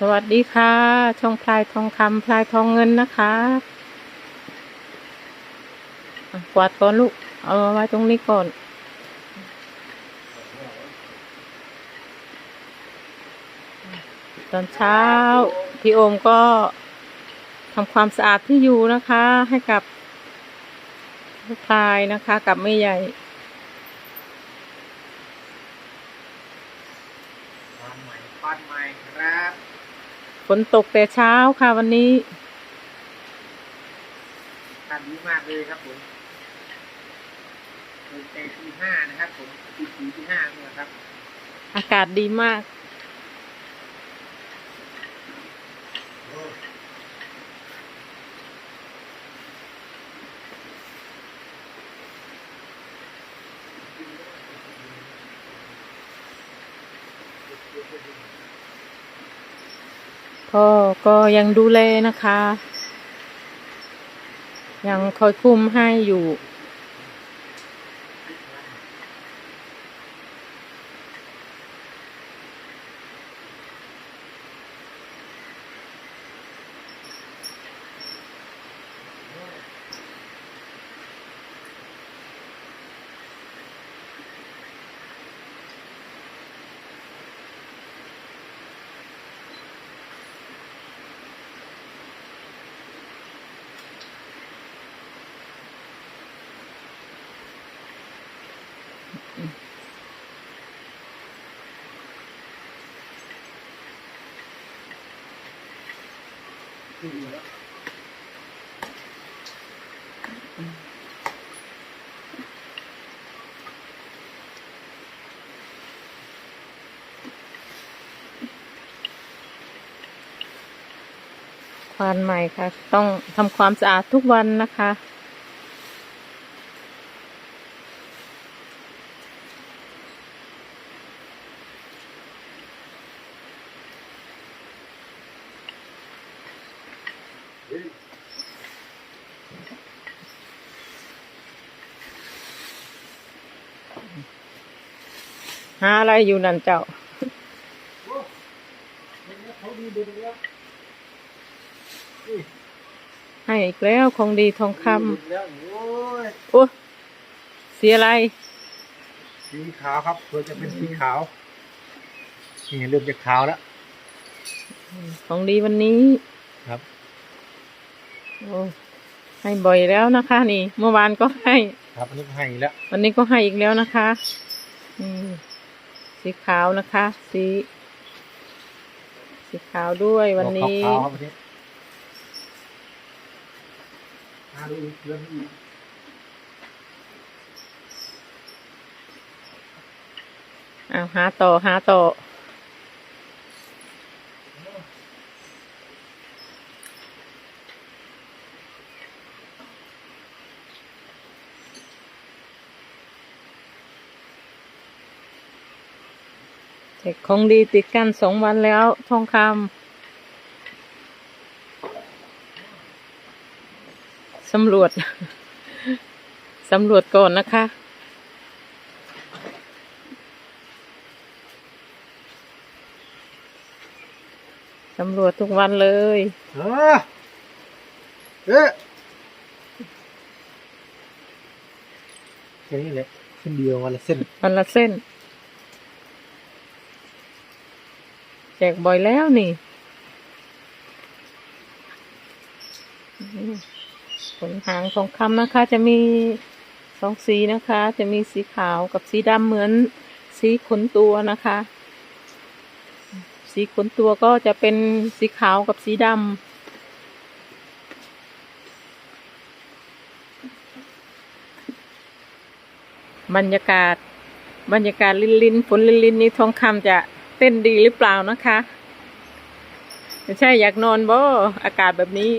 สวัสดีค่ะ ช่องพลายทองคำพลายทองเงินนะคะ กวาดก่อนลูก เอาไว้ตรงนี้ก่อน ตอนเช้า พี่โอมก็ทำความสะอาดที่อยู่นะคะ ให้กับพลายนะคะ กับแม่ใหญ่ ปันใหม่ปันใหม่ครับ ฝนตกแต่เช้าค่ะวันนี้ทำดีมากเลยครับผมเป็นแต่ที่ห้านะครับผมปีสี่ที่ห้าเนี่ยครับ อากาศดีมาก พ่อก็ยังดูแลนะคะ ยังคอยคุมให้อยู่ ควานใหม่ค่ะ ต้องทำความสะอาดทุกวันนะคะ หาอะไรอยู่นั่นเจ้าเขาดีเด็ดแล้วให้อีกแล้วของดีทองคแล้วโอ้ยำโอ้สีอะไร สีขาวครับควรจะเป็นสีขาว นี่เริ่มจะขาวแล้ว ของดีวันนี้ ครับ โอ้ให้บ่อยแล้วนะคะ นี่ เมื่อวานก็ให้ ครับอันนี้ให้แล้ววันนี้ก็ให้อีกแล้วนะคะอืมสีขาวนะคะ สี สีขาวด้วยวันนี้ ดอกขาวๆครับวันนี้มาดูอีกเรื่องอีกอ้าวหาต่อหาต่อ เด็กของดีติดกันสองวันแล้วทองคำสำรวจสำรวจก่อนนะคะสำรวจทุกวันเลยเออเอ๊ะแค่นี้แหละเส้นเดียววันละเส้นวันละเส้น แจกบ่อยแล้วนี่อืมขนหางทองคำนะคะ จะมีสองสีนะคะ จะมีสีขาวกับสีดำเหมือนสีขนตัวนะคะ สีขนตัวก็จะเป็นสีขาวกับสีดำบรรยากาศ บรรยากาศลินลินฝนลินลินนี่ทองคำจะ เต้นดีหรือเปล่านะคะไม่ใช่อยากนอนบ่อากาศแบบนี้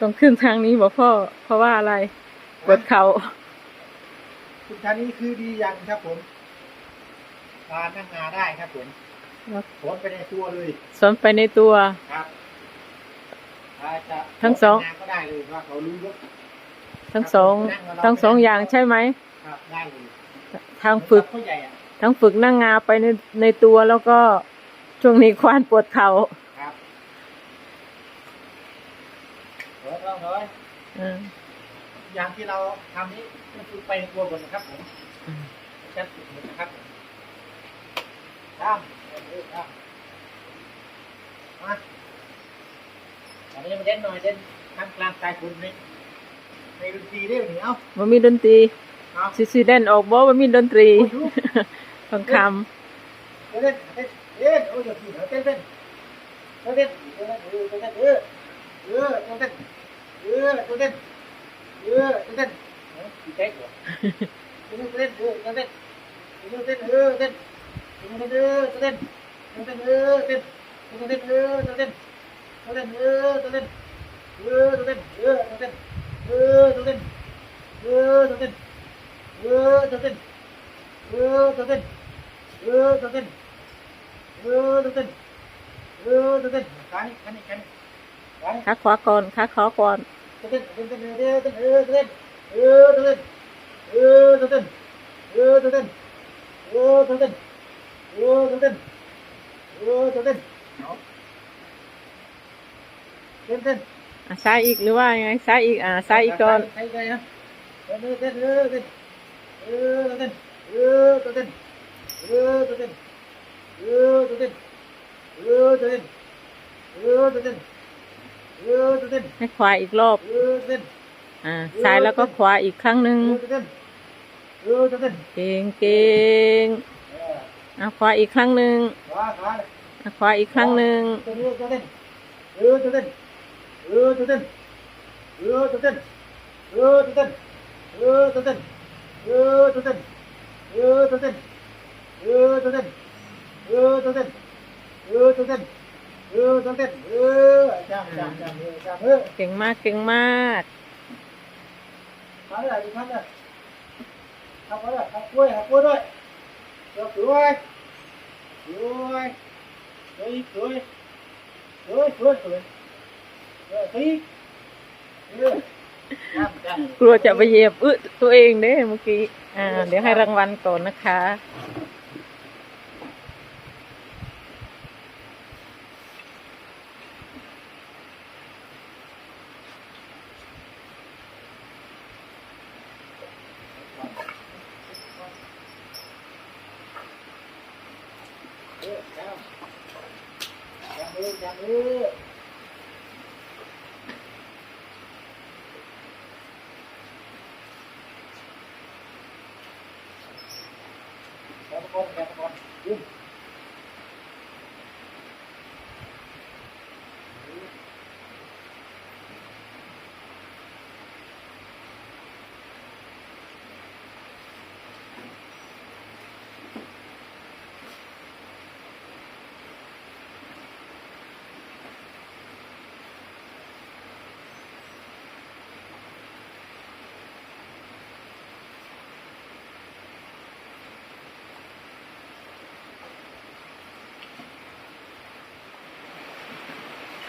ต้องขึ้นทางนี้บอกพ่อ เพราะว่าอะไรกดเขาขึ้นทางนี้คือดียังครับผมพานั่งนาได้ครับผมสวนไปในตัวเลยสวนไปในตัวครับทั้งสองทั้งสองทั้งสองอย่างใช่ไหมทางฝึกผู้ใหญ่ ทั้งฝึกนั่งงาไปในในตัวแล้วก็ช่วงนี้ควานปวดเขา่าครับเดี๋ยวเราเดี๋ยวอืมอย่างที่เราทำนี้ก็คือไปในตัวก่อนนะครับผมชัดสุดเลยนะครับตามเออตามมาอันนี้มาเด่นหน่อยเด่นข้างกลางกายคุณนี่ในดนตรีได้ไหมเอ้ามันมีดนตรีเอาซิซีเดนออกบอกว่ามีดนตรี โอ้ยดูฟังคเต้นเต้นเต้นโอ้ยเดี๋ยวพี่เต้นเต้นเต้นเต้นเต้นเต้นเออเออเต้นเต้นเออเต้นเต้นเออเต้นเต้นเออพี่แจ๊กเหรอเต้นเต้นเออเต้นเต้นเต้นเต้นเออเต้นเต้นเต้นเออเต้นเต้นเออเต้นเต้นเต้นเออเต้นเต้นเต้นเต้นเออเต้นเต้นเออเต้นเต้นเออเต้นเต้นเออเต้นเต้นเออเต้นเต้นเออเต้นเต้นเออเต้น เต้นเออตัวเต้นเออตัวเต้นเออตัวเต้นขานี่ขานี่ขานี่ขานี่ำขาขวาก่อนขาขวาก่อนตัวเต้นตัวเต้นเออตัวเต้นเออตัวเต้นเออตัวเต้นเออตัวเต้นเออตัวเต้นเออตัวเต้นเออตัวเต้นเออตัวเต้นเอาเต้นเต้นอะซ้ายอีกหรือว่ายังไงซ้ายอีกอ่าซ้ายอีกก่อนใช่ใช่นะเต้นเต้นเออเต้นเออตัวเต้นเออตัวเต้น เออตัวเต้นเออตัวเต้นเออตัวเต้นเออตัวเต้นเออตัวเต้นให้ควายอีกรอบอ่าซ้ายแล้วก็ควายอีกครั้งหนึ่งเก่งเก่งเอออะขวายอีกครั้งหนึ่งขวาขวายอีกครั้งหนึ่งเออตัวเต้นเออตัวเต้นเออตัวเต้นเออตัวเต้นเออตัวเต้น ออตัวเต้นเออตัวเต้นเออตัวเต้นเออตัวเต้นเออจำจำจำเออจำเออเก่งมากเก่งมากทำได้ดีทำได้ทำได้ทำกล้วยทำกล้วยด้วยเสือกล้วยกล้วยกล้วยกล้วยกล้วยกล้วยกล้วยเออตีเออจำจำกลัวจะไปเหยียบอึตัวเองเด้เมื่อกี้ อ่า เดี๋ยวให้รางวัลก่อนนะคะ เออจำจำ เออจำเออ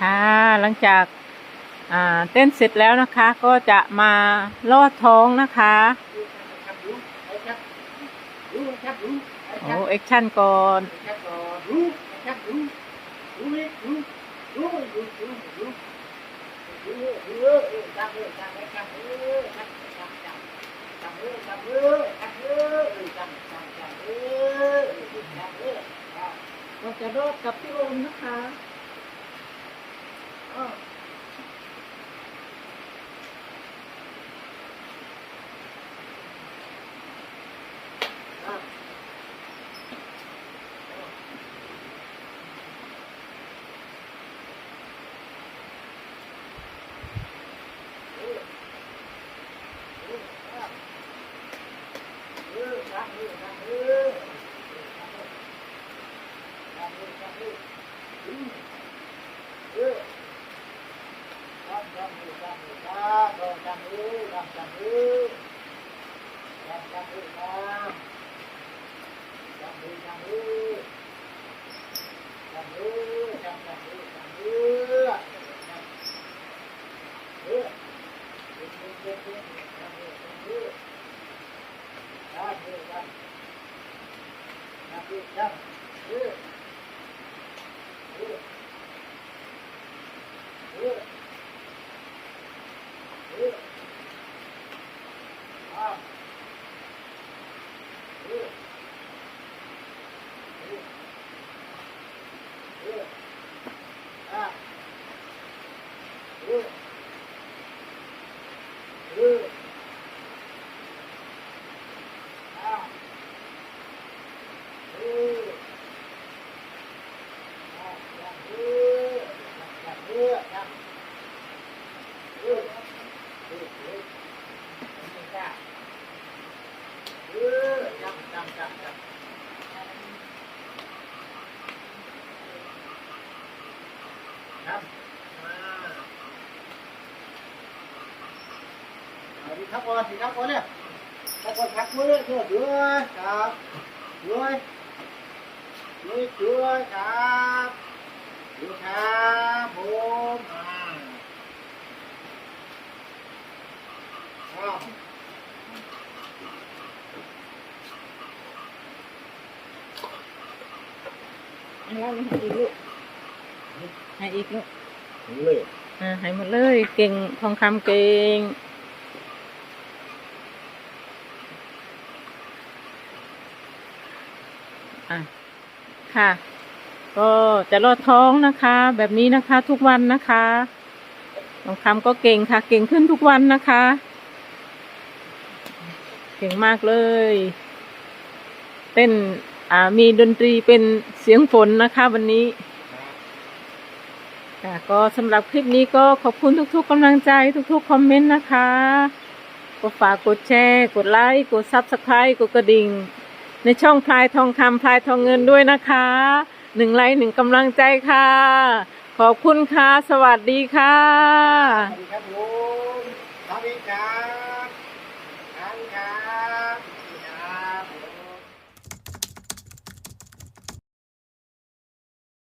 ค่ะ หลังจากเต้นเสร็จแล้วนะคะ ก็จะมาลอดท้องนะคะโอ้เอ็กชั่นก่อนเราจะรอดกับพี่โอมนะคะ ở Ooh. เอาดีครับก่อนดีครับก่อนเนี่ยครับก่อนพักมือเถอะเดือครับด้วยด้วยด้วยครับด้วยครับผมอ่าอ้าวให้เราให้อีกลูกให้อีกลูกเลยอ่าให้หมดเลย เก่งทองคำเก่ง อะค่ะ ก็จะรอดท้องนะคะ แบบนี้นะคะทุกวันนะคะทองคำก็เก่งค่ะ เก่งขึ้นทุกวันนะคะ เก่งมากเลยเต้นอ่ามีดนตรีเป็นเสียงฝนนะคะ วันนี้ค่ะก็สำหรับคลิปนี้ก็ขอบคุณทุกๆกำลังใจทุกๆคอมเมนต์นะคะก็ฝากกดแชร์ กดไลค์ กดซับสไครต์กดกระดิ่ง ในช่องพลายทองคำพลายทองเงินด้วยนะคะหนึ่งไลค์หนึ่งกำลังใจค่ะ ขอบคุณค่ะ สวัสดีค่ะ สวัสดีครับผมสวัสดีครับ